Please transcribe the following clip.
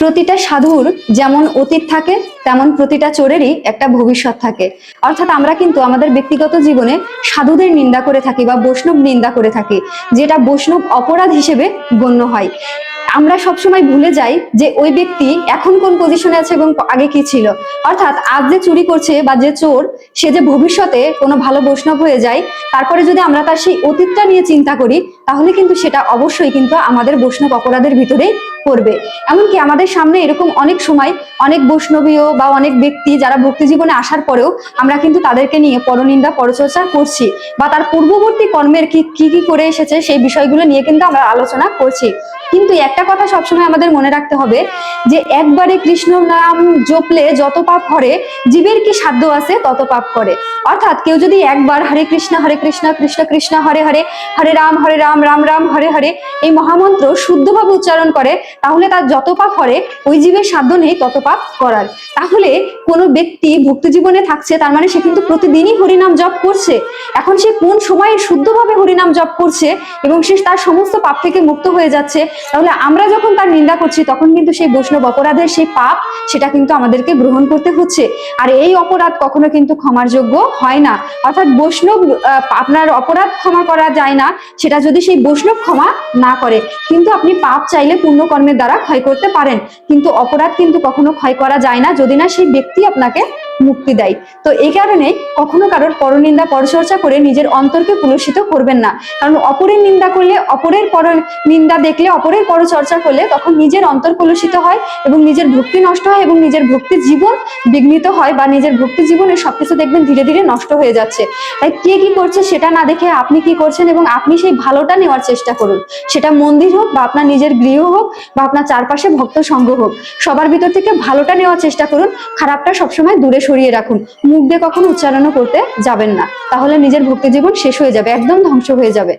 প্রতিটা সাধুর যেমন অতীত থাকে, তেমন প্রতিটা চোরেরই একটা ভবিষ্যৎ থাকে। অর্থাৎ আমরা কিন্তু আমাদের ব্যক্তিগত জীবনে সাধুদের নিন্দা করে থাকি বা বৈষ্ণব নিন্দা করে থাকি, যেটা বৈষ্ণব অপরাধ হিসেবে গণ্য হয়। আমরা সবসময় ভুলে যাই যে ওই ব্যক্তি এখন কোন পজিশনে আছে এবং আগে কি ছিল। অর্থাৎ আজ যে চুরি করছে বা যে চোর, সে যে ভবিষ্যতে কোনো ভালো বৈষ্ণব হয়ে যায়, তারপরে যদি আমরা তার সেই অতীতটা নিয়ে চিন্তা করি, তাহলে কিন্তু সেটা অবশ্যই কিন্তু আমাদের বৈষ্ণব অপরাধের ভিতরেই পড়বে। এমনকি আমাদের সামনে এরকম অনেক সময় অনেক বৈষ্ণবীয় বা অনেক ব্যক্তি যারা ভক্তি জীবনে আসার পরেও আমরা কিন্তু তাদেরকে নিয়ে পরনিন্দা, পরচর্চা করছি বা তার পূর্ববর্তী কর্মের কি কি করে এসেছে সেই বিষয়গুলো নিয়ে কিন্তু আমরা আলোচনা করছি। কিন্তু একটা কথা সবসময় আমাদের মনে রাখতে হবে যে একবারে কৃষ্ণ নাম জপলে যত পাপ করে, জীবের কি সাধ্য আছে তত পাপ করে। অর্থাৎ কেউ যদি একবার হরে কৃষ্ণ হরে কৃষ্ণ কৃষ্ণ কৃষ্ণ, হরে হরে হরে রাম হরে রাম রাম রাম, হরে হরে এই মহামন্ত্র শুদ্ধভাবে উচ্চারণ করে, তাহলে তার যত পাপ করে ওই জীবের সাধ্য নেই তত পাপ করার। তাহলে কোনো ব্যক্তি ভক্তি জীবনে থাকছে, তার মানে সে কিন্তু প্রতিদিনই হরিনাম জপ করছে। এখন সে কোন সময়ে শুদ্ধভাবে হরিনাম জপ করছে এবং সে তার সমস্ত পাপ থেকে মুক্ত হয়ে যাচ্ছে তাহলে আমরা যখন তার নিন্দা করছি, তখন কিন্তু সেই বৈষ্ণব অপরাধের সেই পাপ, সেটা কিন্তু আমাদেরকে গ্রহণ করতে হচ্ছে। আর এই অপরাধ কখনো কিন্তু ক্ষমার যোগ্য হয় না। অর্থাৎ বৈষ্ণব আপনার অপরাধ ক্ষমা করা যায় না, সেটা যদি সেই বৈষ্ণব ক্ষমা না করে। কিন্তু আপনি পাপ চাইলে পুণ্যকর্মের দ্বারা ক্ষয় করতে পারেন। কিন্তু অপরাধ কিন্তু কখনো ক্ষয় করা যায় না, যদি না সেই ব্যক্তি আপনাকে মুক্তি দেয়। তো এই কারণে কখনো কারোর পরনিন্দা, পরচর্চা করে নিজের অন্তরকে কুলসিত করবেন না। কারণ অপরের নিন্দা করলে, অপরের পর নিন্দা দেখলে, অপরের পরচর্চা করলে তখন নিজের অন্তর কলুষিত হয় এবং নিজের ভক্তি নষ্ট হয় এবং নিজের ভক্তি জীবন বিঘ্নিত হয় বা নিজের ভক্তি জীবনে সবকিছু দেখবেন ধীরে ধীরে নষ্ট হয়ে যাচ্ছে। তাই কে কি করছে সেটা না দেখে আপনি কি করছেন এবং আপনি সেই ভালোটা নেওয়ার চেষ্টা করুন। সেটা মন্দির হোক বা আপনার নিজের গৃহ হোক বা আপনার চারপাশে ভক্ত সংঘ হোক, সবার ভিতর থেকে ভালোটা নেওয়ার চেষ্টা করুন। খারাপটা সবসময় দূরে সরিয়ে রাখুন। মুখ দিয়ে কখনো উচ্চারণও করতে যাবেন না। তাহলে নিজের ভক্তি জীবন শেষ হয়ে যাবে, একদম ধ্বংস হয়ে যাবে।